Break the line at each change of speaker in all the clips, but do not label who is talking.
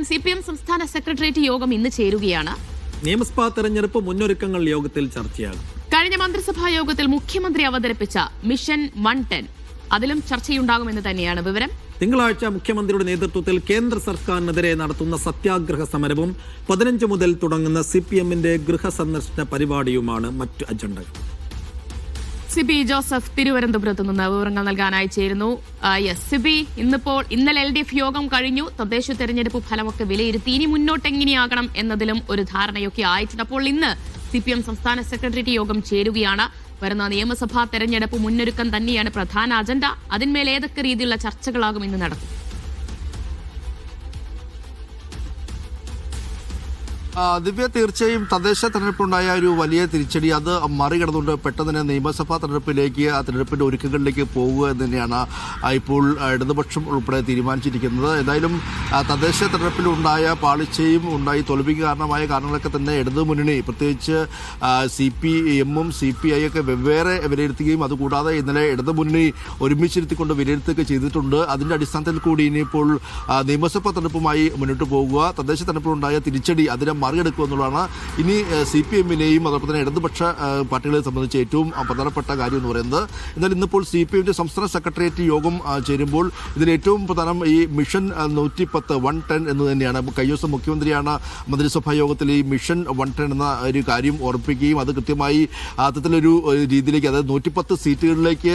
എന്തായാലും C P M സംസ്ഥാന secretariat യോഗം ഇന്ന് ചേരുകയാണ്.
നിയമസഭാ തെരഞ്ഞെടുപ്പ് മുന്നൊരുക്കങ്ങൾ യോഗത്തിൽ ചർച്ചയാകും.
കഴിഞ്ഞ മന്ത്രിസഭാ യോഗത്തിൽ മുഖ്യമന്ത്രി അവതരിപ്പിച്ച മിഷൻ വൺ ടെൻ അതിലും ചർച്ചയുണ്ടാകുമെന്ന് തന്നെയാണ് വിവരം.
തിങ്കളാഴ്ച മുഖ്യമന്ത്രിയുടെ നേതൃത്വത്തിൽ കേന്ദ്ര സർക്കാരിനെതിരെ നടത്തുന്ന സത്യാഗ്രഹ സമരവും പതിനഞ്ച് മുതൽ തുടങ്ങുന്ന സി പി എമ്മിന്റെ ഗൃഹ സന്ദർശന പരിപാടിയുമാണ് മറ്റു അജണ്ടകൾ.
സിബി ജോസഫ് തിരുവനന്തപുരത്ത് നിന്ന് വിവരങ്ങൾ നൽകാനായി ചേരുന്നു. യെസ് സിബി ഇന്നിപ്പോൾ ഇന്നലെ എൽ ഡി എഫ് യോഗം കഴിഞ്ഞു. തദ്ദേശ തെരഞ്ഞെടുപ്പ് ഫലമൊക്കെ വിലയിരുത്തി. ഇനി മുന്നോട്ട് എങ്ങനെയാകണം എന്നതിലും ഒരു ധാരണയൊക്കെ ആയിട്ടുണ്ട്. അപ്പോൾ ഇന്ന് സി പി എം സംസ്ഥാന സെക്രട്ടേറിയറ്റ് യോഗം ചേരുകയാണ്. വരുന്ന നിയമസഭാ തെരഞ്ഞെടുപ്പ് മുന്നൊരുക്കം തന്നെയാണ് പ്രധാന അജണ്ട. അതിന്മേൽ ഏതൊക്കെ രീതിയിലുള്ള ചർച്ചകളാകും ഇന്ന് നടക്കും?
ദിവ്യ തീർച്ചയായും തദ്ദേശ തെരഞ്ഞെടുപ്പുണ്ടായ ഒരു വലിയ തിരിച്ചടി. അത് മറികടന്നുകൊണ്ട് പെട്ടെന്ന് തന്നെ നിയമസഭാ തെരഞ്ഞെടുപ്പിലേക്ക് ആ തെരഞ്ഞെടുപ്പിന്റെ ഒരുക്കങ്ങളിലേക്ക് പോകുക എന്ന് തന്നെയാണ് ഇപ്പോൾ ഇടതുപക്ഷം ഉൾപ്പെടെ തീരുമാനിച്ചിരിക്കുന്നത്. എന്തായാലും തദ്ദേശ തെരഞ്ഞെടുപ്പിലുണ്ടായ പാളിച്ചയും ഉണ്ടായി തോൽവിക്ക് കാരണമായ കാരണങ്ങളൊക്കെ തന്നെ ഇടതു മുന്നണി പ്രത്യേകിച്ച് സി പി എമ്മും സി പി ഐ ഒക്കെ വെവ്വേറെ വിലയിരുത്തുകയും അതുകൂടാതെ ഇന്നലെ ഇടതു മുന്നണി ഒരുമിച്ചിരുത്തിക്കൊണ്ട് വിലയിരുത്തുകയൊക്കെ ചെയ്തിട്ടുണ്ട്. അതിന്റെ അടിസ്ഥാനത്തിൽ കൂടി ഇനിയിപ്പോൾ നിയമസഭാ തെരഞ്ഞെടുപ്പുമായി മുന്നോട്ട് പോകുക. തദ്ദേശ തെരഞ്ഞെടുപ്പിലുണ്ടായ തിരിച്ചടി അതിനെ മറികടക്കുക എന്നുള്ളതാണ്. ഇനി സി പി എമ്മിനെയും അതോടൊപ്പം തന്നെ ഇടതുപക്ഷ പാർട്ടികളെ സംബന്ധിച്ച് ഏറ്റവും പ്രധാനപ്പെട്ട കാര്യം എന്ന് പറയുന്നത് എന്നാൽ ഇന്നിപ്പോൾ സി പി എമ്മിന്റെ സംസ്ഥാന സെക്രട്ടേറിയറ്റ് യോഗം ചേരുമ്പോൾ ഇതിൽ ഏറ്റവും പ്രധാനം ഈ മിഷൻ നൂറ്റി പത്ത് വൺ ടെൻ എന്ന് തന്നെയാണ്. കഴിഞ്ഞ ദിവസം മുഖ്യമന്ത്രിയാണ് മന്ത്രിസഭാ യോഗത്തിൽ ഈ മിഷൻ വൺ ടെൻ എന്ന ഒരു കാര്യം ഓർപ്പിക്കുകയും അത് കൃത്യമായി അത്തരത്തിലൊരു രീതിയിലേക്ക് അതായത് നൂറ്റിപ്പത്ത് സീറ്റുകളിലേക്ക്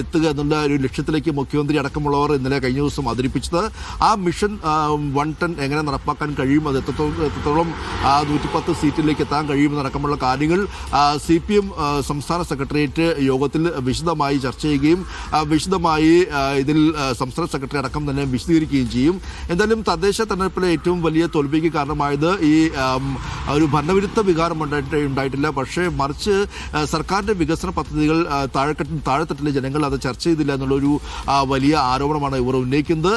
എത്തുക എന്നുള്ള ഒരു ലക്ഷ്യത്തിലേക്ക് മുഖ്യമന്ത്രി അടക്കമുള്ളവർ ഇന്നലെ കഴിഞ്ഞ ദിവസം അവതരിപ്പിച്ചത്. ആ മിഷൻ വൺ ടെൻ എങ്ങനെ നടപ്പാക്കാൻ കഴിയും അത് എത്രത്തോളം നൂറ്റിപ്പത്ത് സീറ്റിലേക്ക് എത്താൻ കഴിയുമെന്നടക്കമുള്ള കാര്യങ്ങൾ സി പി എം സംസ്ഥാന സെക്രട്ടേറിയറ്റ് യോഗത്തിൽ വിശദമായി ചർച്ച ചെയ്യുകയും വിശദമായി ഇതിൽ സംസ്ഥാന സെക്രട്ടറി അടക്കം തന്നെ വിശദീകരിക്കുകയും ചെയ്യും. എന്തായാലും തദ്ദേശ തെരഞ്ഞെടുപ്പിലെ ഏറ്റവും വലിയ തോൽവിക്ക് കാരണമായത് ഈ ഒരു ഭരണവിരുദ്ധ വികാരം ഉണ്ടായിട്ട് ഉണ്ടായിട്ടില്ല. പക്ഷേ മറിച്ച് സർക്കാരിന്റെ വികസന പദ്ധതികൾ താഴെക്കെട്ടിൽ താഴെക്കെട്ട് താഴെത്തട്ടിലെ ജനങ്ങൾ അത് ചർച്ച ചെയ്തില്ല എന്നുള്ളൊരു വലിയ ആരോപണമാണ് ഇവർ ഉന്നയിക്കുന്നത്.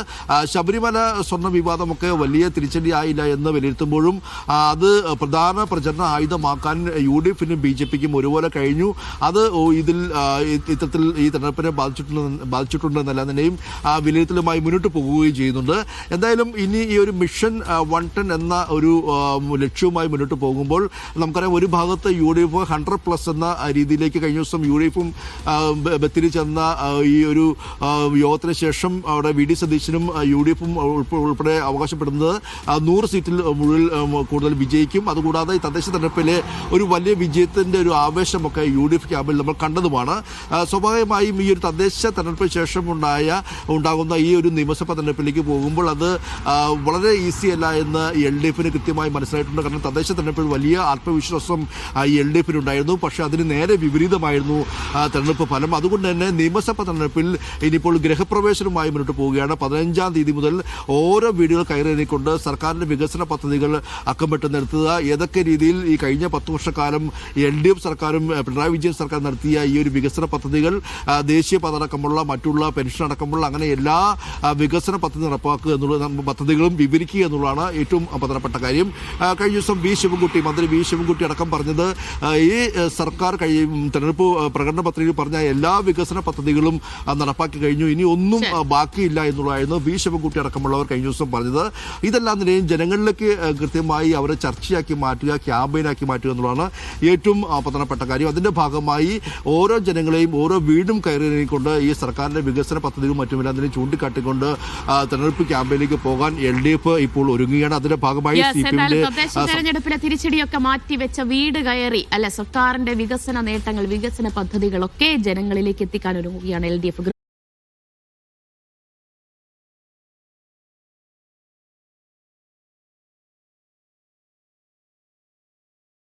ശബരിമല സ്വർണ വിവാദമൊക്കെ വലിയ തിരിച്ചടിയായില്ല എന്ന് വിലയിരുത്തുമ്പോഴും അത് പ്രധാന പ്രചരണ ആയുധമാക്കാൻ യു ഡി എഫിനും ബി ജെ പിക്കും ഒരുപോലെ കഴിഞ്ഞു. അത് ഇതിൽ ഇത്തരത്തിൽ ഈ തെരഞ്ഞെടുപ്പിനെ ബാധിച്ചിട്ടുണ്ട് ബാധിച്ചിട്ടുണ്ടെന്നല്ല തന്നെയും ആ, വിലയിരുത്തലുമായി മുന്നോട്ട് പോകുകയും ചെയ്യുന്നുണ്ട്. എന്തായാലും ഇനി ഈ ഒരു മിഷൻ വൺ ടെൻ എന്ന ഒരു ലക്ഷ്യവുമായി മുന്നോട്ട് പോകുമ്പോൾ നമുക്കറിയാം ഒരു ഭാഗത്ത് U D F hundred plus എന്ന രീതിയിലേക്ക് കഴിഞ്ഞ ദിവസം യു ഡി എഫും ബത്തിരി ചെന്ന ഈ ഒരു യോഗത്തിന് ശേഷം അവിടെ വി ഡി സതീശനും യു ഡി എഫും ഉൾപ്പെടെ അവകാശപ്പെടുന്നത് നൂറ് സീറ്റിൽ മുകളിൽ കൂടുതൽ വിജയിക്കും. അതുകൂടാതെ തദ്ദേശ തെരഞ്ഞെടുപ്പിലെ ഒരു വലിയ വിജയത്തിന്റെ ഒരു ആവേശമൊക്കെ യു ഡി എഫ് ക്യാമ്പിൽ നമ്മൾ കണ്ടതുമാണ്. സ്വാഭാവികമായും ഈ ഒരു തദ്ദേശ തെരഞ്ഞെടുപ്പിന് ശേഷമുണ്ടായ ഉണ്ടാകുന്ന ഈ ഒരു നിയമസഭാ തെരഞ്ഞെടുപ്പിലേക്ക് പോകുമ്പോൾ അത് വളരെ ഈസി അല്ല എന്ന് എൽ ഡി എഫിന് കൃത്യമായി മനസ്സിലായിട്ടുണ്ട്. കാരണം തദ്ദേശ തെരഞ്ഞെടുപ്പിൽ വലിയ ആത്മവിശ്വാസം എൽ ഡി എഫിനുണ്ടായിരുന്നു. പക്ഷേ അതിന് നേരെ വിപരീതമായിരുന്നു തെരഞ്ഞെടുപ്പ് ഫലം. അതുകൊണ്ട് തന്നെ നിയമസഭാ തെരഞ്ഞെടുപ്പിൽ ഇനിയിപ്പോൾ ഗൃഹപ്രവേശനവുമായി മുന്നോട്ട് പോവുകയാണ്. പതിനഞ്ചാം തീയതി മുതൽ ഓരോ വീടുകൾ കയറിയിക്കൊണ്ട് സർക്കാരിന്റെ വികസന പദ്ധതികൾ അക്കമിട്ട് നിർത്തുക ഏതൊക്കെ രീതിയിൽ ഈ കഴിഞ്ഞ പത്ത് വർഷക്കാലം എൽ ഡി എഫ് സർക്കാരും പിണറായി വിജയൻ സർക്കാർ നടത്തിയ ഈ ഒരു വികസന പദ്ധതികൾ ദേശീയ പദ അടക്കമുള്ള മറ്റുള്ള പെൻഷൻ അടക്കമുള്ള അങ്ങനെ എല്ലാ വികസന പദ്ധതി നടപ്പാക്കുക എന്നുള്ള പദ്ധതികളും വിവരിക്കുക എന്നുള്ളതാണ് ഏറ്റവും പ്രധാനപ്പെട്ട കാര്യം. കഴിഞ്ഞ ദിവസം വി ശിവൻകുട്ടി മന്ത്രി വി ശിവൻകുട്ടി അടക്കം പറഞ്ഞത് ഈ സർക്കാർ കഴിയും തെരഞ്ഞെടുപ്പ് പ്രകടന പത്രികയിൽ പറഞ്ഞ എല്ലാ വികസന പദ്ധതികളും നടപ്പാക്കി കഴിഞ്ഞു. ഇനി ഒന്നും ബാക്കിയില്ല എന്നുള്ളതായിരുന്നു വി ശിവൻകുട്ടി അടക്കമുള്ളവർ കഴിഞ്ഞ ദിവസം പറഞ്ഞത്. ഇതെല്ലാം നിലയും ജനങ്ങളിലേക്ക് കൃത്യമായി അവരെ ചർച്ചയാക്കി മാറ്റുക ക്യാമ്പയിനാക്കി മാറ്റുക എന്നുള്ളതാണ് ഏറ്റവും പ്രധാനപ്പെട്ട കാര്യം. അതിന്റെ ഭാഗമായി ഓരോ ജനങ്ങളെയും ഓരോ വീടും കയറിക്കൊണ്ട് ഈ സർക്കാരിന്റെ വികസന പദ്ധതികളും മറ്റുമെല്ലാം അതിനെ ചൂണ്ടിക്കാട്ടിക്കൊണ്ട് തെരഞ്ഞെടുപ്പ് ക്യാമ്പയിലേക്ക് പോകാൻ എൽ ഡി എഫ് ഇപ്പോൾ ഒരുങ്ങുകയാണ്. അതിന്റെ ഭാഗമായി
തെരഞ്ഞെടുപ്പിലെ തിരിച്ചടിയൊക്കെ മാറ്റിവെച്ച വീട് കയറി അല്ലെ സർക്കാരിന്റെ വികസന നേട്ടങ്ങൾ വികസന പദ്ധതികളൊക്കെ ജനങ്ങളിലേക്ക് എത്തിക്കാൻ ഒരുങ്ങുകയാണ് എൽ ഡി എഫ്